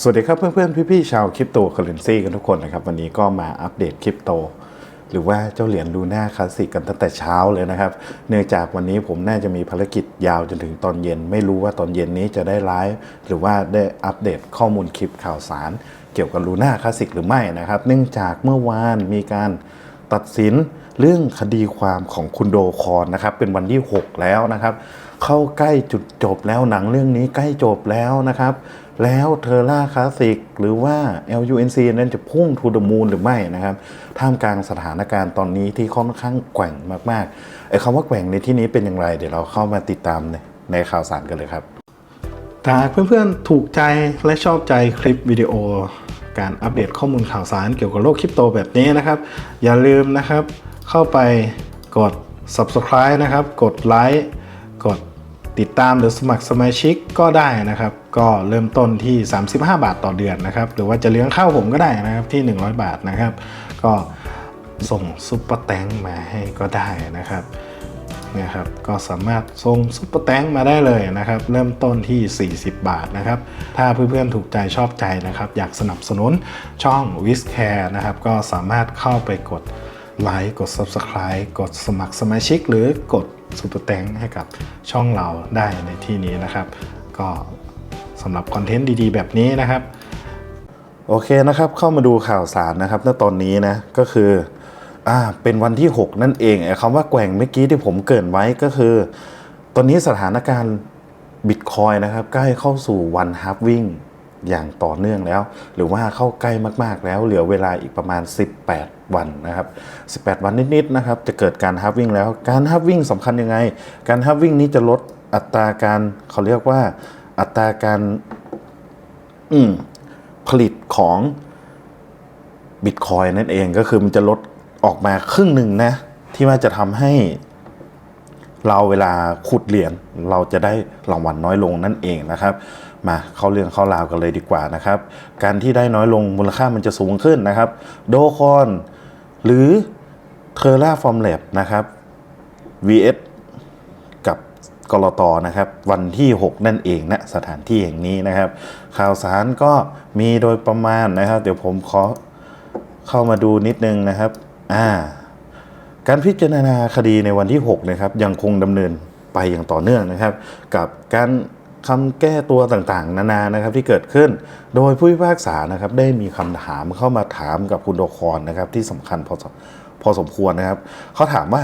สวัสดีครับเพื่อนๆ พี่ๆ ชาวคริปโตเคอเรนซีกันทุกคนนะครับ วันนี้ก็มาอัปเดตคริปโต หรือว่าเจ้าเหรียญลูน่าคลาสสิกกันตั้งแต่เช้าเลยนะครับ เนื่องจากวันนี้ผมน่าจะมีภารกิจยาวจนถึงตอนเย็น ไม่รู้ว่าตอนเย็นนี้จะได้ไลฟ์หรือว่าได้อัปเดตข้อมูลคลิปข่าวสาร เกี่ยวกับลูน่าคลาสสิกหรือไม่นะครับ เนื่องจากเมื่อวานมีการตัดสินเรื่องคดีความของคุณโดคอนนะครับเป็นวันที่ 6 แล้วนะครับ เข้าใกล้จุดจบแล้วหนังเรื่องนี้ใกล้จบแล้วนะครับ แล้วเทอร่าคลาสสิกหรือว่า LUNC นั้นจะพุ่งทูดมูลหรือไม่นะครับ ท่ามกลางสถานการณ์ตอนนี้ที่ค่อนข้างแกว่งมากๆไอ้คำว่าแกว่งในที่นี้เป็นอย่างไร เดี๋ยวเราเข้ามาติดตามในในข่าวสารกันเลยครับถ้าเพื่อนๆถูกใจและชอบใจคลิปวิดีโอ การอัปเดตข้อมูลข่าวสารเกี่ยวกับโลกคริปโตแบบนี้นะครับ อย่าลืมนะครับเข้าไปกด subscribe นะครับ กดไลค์ ติดตามหรือสมัครสมาชิกก็ได้นะครับ ก็เริ่มต้นที่ 35 บาทต่อเดือนนะครับ หรือว่าจะเลี้ยงข้าวผมก็ได้นะครับที่ 100 บาทนะครับ ก็ส่งซุปเปอร์แตงมาให้ก็ได้นะครับนี่ยครับก็สามารถส่งซุปเปอร์แตงมาได้เลยนะครับ เริ่มต้นที่ 40 บาทนะครับ ถ้าเพื่อนๆถูกใจชอบใจนะครับ อยากสนับสนุนช่อง w i s c a r e นะครับ ก็สามารถเข้าไปกดไลค์กด Subscribe กดสมัครสมาชิก หรือกด ซุปเปอร์แตงให้กับช่องเราได้ในที่นี้นะครับ ก็สำหรับคอนเทนต์ดีๆ แบบนี้นะครับ โอเคนะครับ เข้ามาดูข่าวสารนะครับณตอนนี้นะก็คืออ่าเป็นวันที่ 6 นั่นเองไอ้คำว่าแกว่งเมื่อกี้ที่ผมเกินไว้ก็คือ ตอนนี้สถานการณ์บิตคอยนะครับใกล้เข้าสู่วันฮาร์ฟวิ่ง อย่างต่อเนื่องแล้ว หรือว่าเข้าใกล้มากๆแล้ว เหลือเวลาอีกประมาณ 18 วันนะครับ 18 วันนิดๆนะครับจะเกิดการฮาร์ฟวิ่งแล้ว การฮาร์ฟวิ่งสำคัญยังไง การฮาร์ฟวิ่งนี้จะลดอัตราการเขาเรียกว่าอัตราการอืผลิตของบิตคอยนั่นเองก็คือมันจะลดออกมาครึ่งหนึ่งนะที่ว่าจะทำให้เราเวลาขุดเหรียญเราจะได้รางวัลน้อยลงนั่นเองนะครับ มาเข้าเรื่องเข้าราวกันเลยดีกว่านะครับ การที่ได้น้อยลงมูลค่ามันจะสูงขึ้นนะครับ โดคอนหรือเทอร่าฟอร์มแลบนะครับ vs กับกรตนะครับ วันที่ 6 นั่นเองนะสถานที่แห่งนี้นะครับ ข่าวสารก็มีโดยประมาณนะครับ เดี๋ยวผมขอเข้ามาดูนิดนึงนะครับอ่าการพิจารณาคดีในวันที่ 6 นะครับ ยังคงดำเนินไปอย่างต่อเนื่องนะครับ กับการ คำแก้ตัวต่างๆ นานานะครับที่เกิดขึ้น โดยผู้พิพากษานะครับได้มีคำถามเข้ามาถามกับคุณโดคอนนะครับที่สำคัญพอสมพอสมควรนะครับเขาถามว่า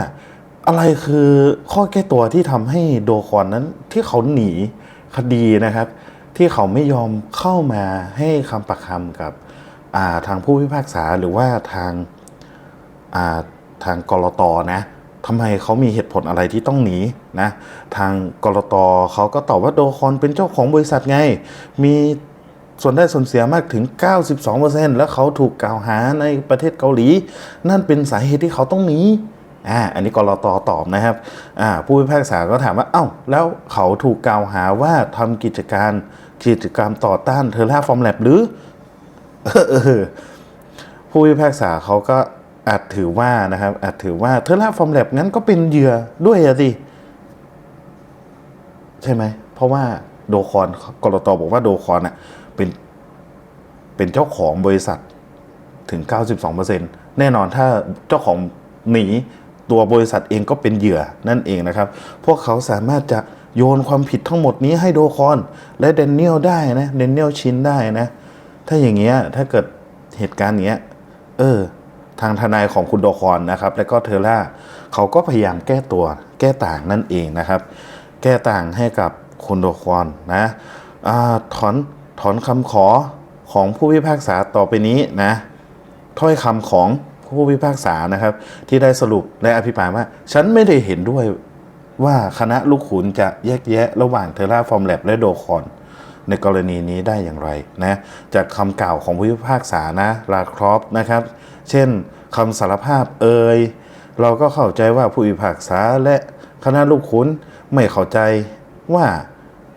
อะไรคือข้อแก้ตัวที่ทำให้โดคอนนั้นที่เขาหนีคดีนะครับ ที่เขาไม่ยอมเข้ามาให้คำประคำกับาทางผู้พิพากษาหรือว่าทางาทางกรตนะ ทำไมเขามีเหตุผลอะไรที่ต้องหนีนะทางกรตเขาก็ตอบว่าโดคอนเป็นเจ้าของบริษัทไง มีส่วนได้ส่วนเสียมากถึง 92%แล้วเขาถูกกล่าวหาในประเทศเกาหลี นั่นเป็นสาเหตุที่เขาต้องหนีอ่าอันนี้กรตตอบนะครับอ่าผู้พิพากษาก็ถามว่า เอ้า แล้วเขาถูกกล่าวหาว่าทำกิจการกิจกรรมต่อต้านเทอร่าฟอร์มแลบหรือเออผู้พิพากษาเขาก็ อาจถือว่านะครับอาจถือว่าเทอร่าฟอร์มแลบงั้นก็เป็นเหยื่อด้วยสิ ใช่ไหม เพราะว่าโดคอนกรตบอกว่าโดคอนอะเป็นเป็นเจ้าของบริษัทถึง 92%แน่นอนถ้าเจ้าของหนีตัวบริษัทเองก็เป็นเหยื่อนั่นเองนะครับ พวกเขาสามารถจะโยนความผิดทั้งหมดนี้ให้โดคอน และเดนเนียลได้นะเดนเนียลชินได้นะ ถ้าอย่างเงี้ยถ้าเกิดเหตุการณ์เนี้ย เออ ทางทนายของคุณโดคอนนะครับ และก็เทอร่าเขาก็พยายามแก้ตัวแก้ต่างนั่นเองนะครับ แก้ต่างให้กับคุณโดคอนนะอถอนถอนคำขอของผู้พิพากษาต่อไปนี้นะถ้อยคำของผู้พิพากษานะครับ ที่ได้สรุปและอภิปรายว่า ฉันไม่ได้เห็นด้วยว่าคณะลูกขุนจะแยกแยะระหว่างเทอร่าฟอร์มแลบและโดคอนในกรณีนี้ได้อย่างไรนะจากคำกล่าวของผู้พิพากษานะลาครอฟนะครับ เช่นคำสารภาพเอ่ยเราก็เข้าใจว่าผู้พิพากษาและคณะลูกขุนไม่เข้าใจว่า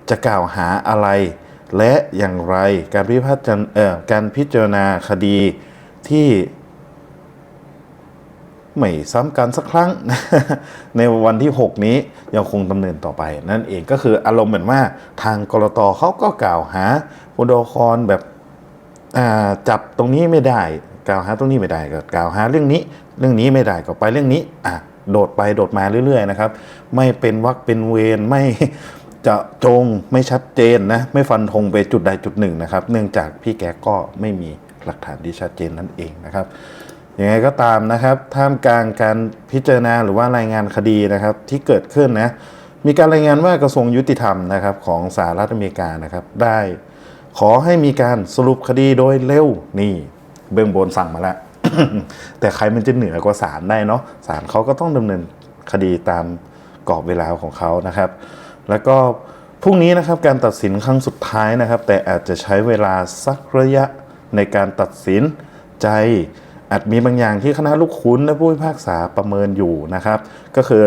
จะกล่าวหาอะไร และอย่างไรการพิพากษาการพิจารณาคดีที่ไม่ซ้ำกันสักครั้ง ในวันที่ 6 นี้ยังคงดำเนินต่อไป นั่นเองก็คืออารมณ์เหมือนว่าทางกรตเขาก็กล่าวหาอุดคอนแบบจับตรงนี้ไม่ได้ กล่าวหาตรงนี้ไม่ได้ก็กล่าวหาเรื่องนี้ เรื่องนี้ไม่ได้ก็ไปเรื่องนี้อะโดดไปโดดมาเรื่อยๆนะครับ ไม่เป็นวักเป็นเวรไม่จะจงไม่ชัดเจนนะไม่ฟันธงไปจุดใดจุดหนึ่งนะครับ เนื่องจากพี่แกก็ไม่มีหลักฐานที่ชัดเจนนั่นเองนะครับยังไงก็ตามนะครับ ท่ามกลางการพิจารณาหรือว่ารายงานคดีนะครับที่เกิดขึ้นนะมีการรายงานว่ากระทรวงยุติธรรมนะครับของสหรัฐอเมริกานะครับได้ ขอให้มีการสรุปคดีโดยเร็วนี่ เบื้องบนสั่งมาแล้ว แต่ใครมันจะเหนือกว่าศาลได้เนาะศาลเขาก็ต้องดำเนินคดีตามกรอบเวลาของเขานะครับ แล้วก็พรุ่งนี้นะครับการตัดสินครั้งสุดท้ายนะครับ แต่อาจจะใช้เวลาสักระยะในการตัดสินใจอาจมีบางอย่างที่คณะลูกคุณและผู้พิพากษาประเมินอยู่นะครับ ก็คือ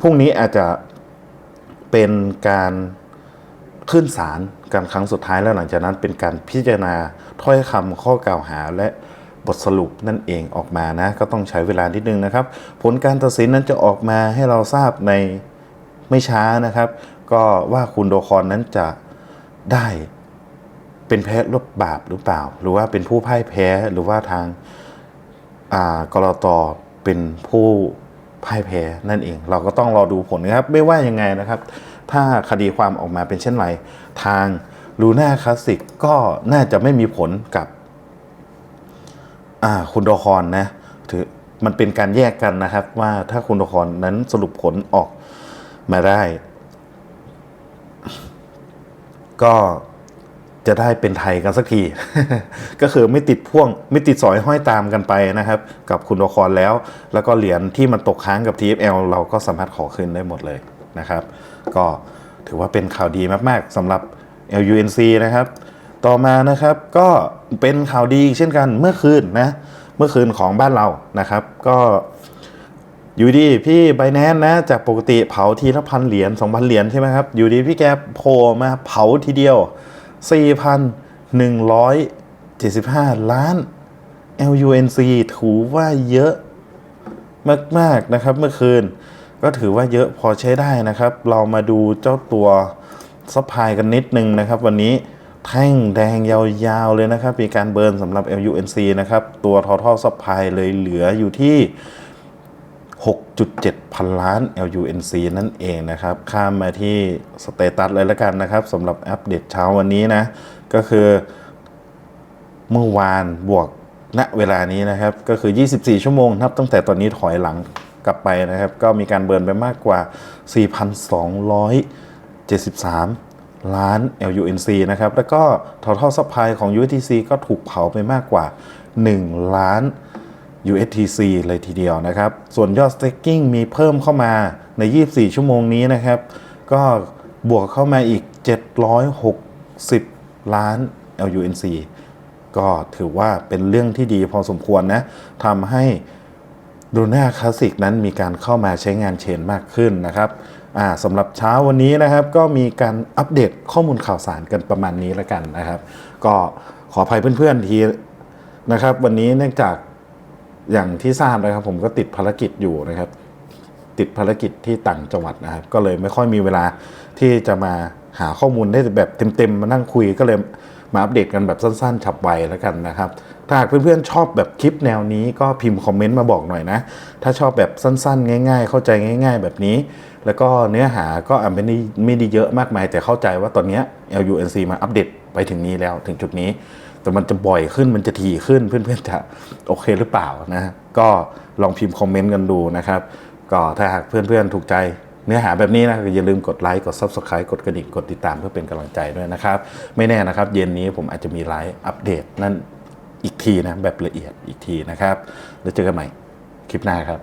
พรุ่งนี้อาจจะเป็นการขึ้นศาล การครั้งสุดท้ายแล้วหลังจากนั้นเป็นการพิจารณาถ้อยคำข้อกล่าวหาและบทสรุปนั่นเองออกมานะ ก็ต้องใช้เวลานิดนึงนะครับ ผลการตัดสินนั้นจะออกมาให้เราทราบในไม่ช้านะครับ ก็ว่าคุณโดคอนนั้นจะได้เป็นแพ้รบบาปหรือเปล่า หรือว่าเป็นผู้พ่ายแพ้หรือว่าทางกรตเป็นผู้พ่ายแพ้นั่นเอง เราก็ต้องรอดูผลนะครับ ไม่ว่ายังไงนะครับ ถ้าคดีความออกมาเป็นเช่นไร ทางลูน่าคลาสสิกก็น่าจะไม่มีผลกับคุณโดคอนนะถือมันเป็นการแยกกันนะครับ ว่าถ้าคุณโดคอนนั้นสรุปผลออกมาได้ ก็จะได้เป็นไทยกันสักที ก็คือไม่ติดพ่วงไม่ติดสอยห้อยตามกันไปนะครับ กับคุณโดคอนแล้ว แล้วก็เหรียญที่มันตกค้างกับ TFL เราก็สามารถขอคืนได้หมดเลย นะครับ ก็ถือว่าเป็นข่าวดีมากๆสำหรับ LUNC นะครับ ต่อมานะครับก็เป็นข่าวดีเช่นกันเมื่อคืนนะ เมื่อคืนของบ้านเรานะครับ ก็อยู่ดีพี่ไบแนนนะจากปกติเผาทีละพันเหรียญสองพันเหรียญใช่ไหมครับ อยู่ดีพี่แกโผล่มาเผาทีเดียว 4,175 ล้าน LUNC ถือว่าเยอะมาก ๆ นะครับเมื่อคืน ก็ถือว่าเยอะพอใช้ได้นะครับ เรามาดูเจ้าตัวซัพพลายกันนิดนึงนะครับ วันนี้แท่งแดงยาวๆเลยนะครับ มีการเบิร์นสำหรับ LUNC นะครับ ตัว total supply เลยเหลืออยู่ที่ 6.7 พันล้าน LUNC นั่นเองนะครับ ข้ามมาที่สเตตัสเลยแล้วกันนะครับสำหรับอัปเดตเช้าวันนี้นะ ก็คือเมื่อวานบวกณเวลานี้นะครับ ก็คือ 24 ชั่วโมงนับตั้งแต่ตอนนี้ถอยหลัง กลับไปนะครับ ก็มีการเบิร์นไปมากกว่า 4,273 ล้าน LUNC นะครับ แล้วก็ total supply ของ USDC ก็ถูกเผาไปมากกว่า 1 ล้าน USTC เลยทีเดียวนะครับ ส่วนยอด staking มีเพิ่มเข้ามาใน 24 ชั่วโมงนี้นะครับ ก็บวกเข้ามาอีก 760 ล้าน LUNC ก็ถือว่าเป็นเรื่องที่ดีพอสมควรนะทำให้ ดูน่าคลาสสิกนั้นมีการเข้ามาใช้งานเชนมากขึ้นนะครับสำหรับเช้าวันนี้นะครับ ก็มีการอัปเดตข้อมูลข่าวสารกันประมาณนี้แล้วกันนะครับ ก็ขออภัยเพื่อนๆทีนะครับ วันนี้เนื่องจากอย่างที่ทราบนะครับ ผมก็ติดภารกิจอยู่นะครับ ติดภารกิจที่ต่างจังหวัดนะครับ ก็เลยไม่ค่อยมีเวลาที่จะมาหาข้อมูลได้แบบเต็มๆมานั่งคุยก็เลยมาอัปเดตกันแบบสั้นๆ ฉับไวแล้วกันนะครับ ถ้าหากเพื่อนๆชอบแบบคลิปแนวนี้ก็พิมพ์คอมเมนต์มาบอกหน่อยนะ ถ้าชอบแบบสั้นๆ ง่าย ๆ เข้าใจง่าย ๆ แบบนี้ แล้วก็เนื้อหาก็อาจไม่ได้ไม่ได้เยอะมากมาย แต่เข้าใจว่าตอนนี้ LUNC มาอัปเดตไปถึงนี้แล้วถึงจุดนี้ แต่มันจะบ่อยขึ้นมันจะถี่ขึ้นเพื่อนๆจะโอเคหรือเปล่านะก็ลองพิมพ์คอมเมนต์กันดูนะครับก็ถ้าหากเพื่อนๆถูกใจเนื้อหาแบบนี้นะอย่าลืมกดไลค์กด Subscribe กดกระดิ่งกดติดตามเพื่อเป็นกำลังใจด้วยนะครับ ไม่แน่นะครับ เย็นนี้ผมอาจจะมีไลฟ์อัปเดตนั่น อีกทีนะแบบละเอียดอีกทีนะครับ แล้วเจอกันใหม่คลิปหน้าครับ